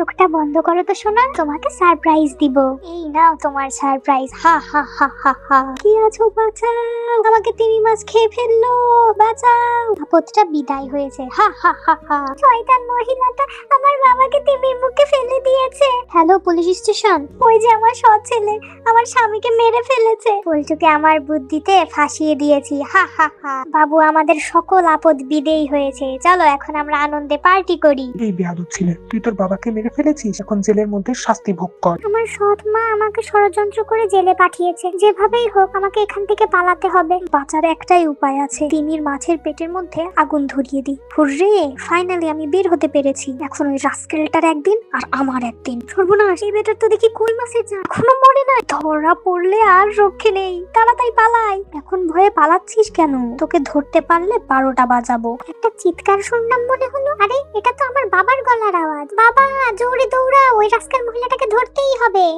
চোখটা বন্ধ করো তো শোনা তোমাকে সারপ্রাইজ দিব। এই নাও তোমার সারপ্রাইজ হা হা হা হা হা। কি আছো, বাঁচাও। আমাকে তিমি মাছ খেয়ে ফেলল। বাঁচাও। আপদটা বিদায় হয়েছে। হা হা হা হা। শয়তান মহিলাটা, আমার বাবাকে তিমির মুখে দিয়েছে। হ্যালো পুলিশ স্টেশন ওই যে আমার সৎ ছেলে আমার স্বামীকে মেরে ফেলেছে। পল্টুকে আমার বুদ্ধিতে ফাঁসিয়ে দিয়েছি। হা হা হা। বাবু আমাদের সকল আপদ বিদেয় হয়েছে। চলো এখন আমরা আনন্দে পার্টি করি। এই ছিলে তুই তোর বাবাকে মেরে ফেলেছিস? এখন জেলের মধ্যে শাস্তি ভোগ কর। আমার সৎ মা আমাকে ষড়যন্ত্র করে জেলে পাঠিয়েছে। যেভাবেই হোক আমাকে এখান থেকে পালাতে হবে। বাঁচার একটাই উপায় আছে। তিমির মাছের পেটের মধ্যে আগুন ধরিয়ে দিই। হুররে! ফাইনালি আমি বের হতে পেরেছি। এখন ওই রাস্কেলটার একদিন আর আমার একদিন। সর্বনাশ, এই বেটার তো দেখি কই মাসে যা এখনও মরে নাই। ধরা পড়লে আর রক্ষে নেই। তাড়াতাড়ি পালাই। এখন ভয়ে পালাচ্ছিস কেন? তোকে ধরতে পারলে বারোটা বাজাবো। একটা চিৎকার শুনলাম মনে হলো। আরে, এটা তো আমার বাবার গলার আওয়াজ। বাবা, জোরে দৌড়া ওই রাস্তার মহিলাটাকে ধরতেই হবে।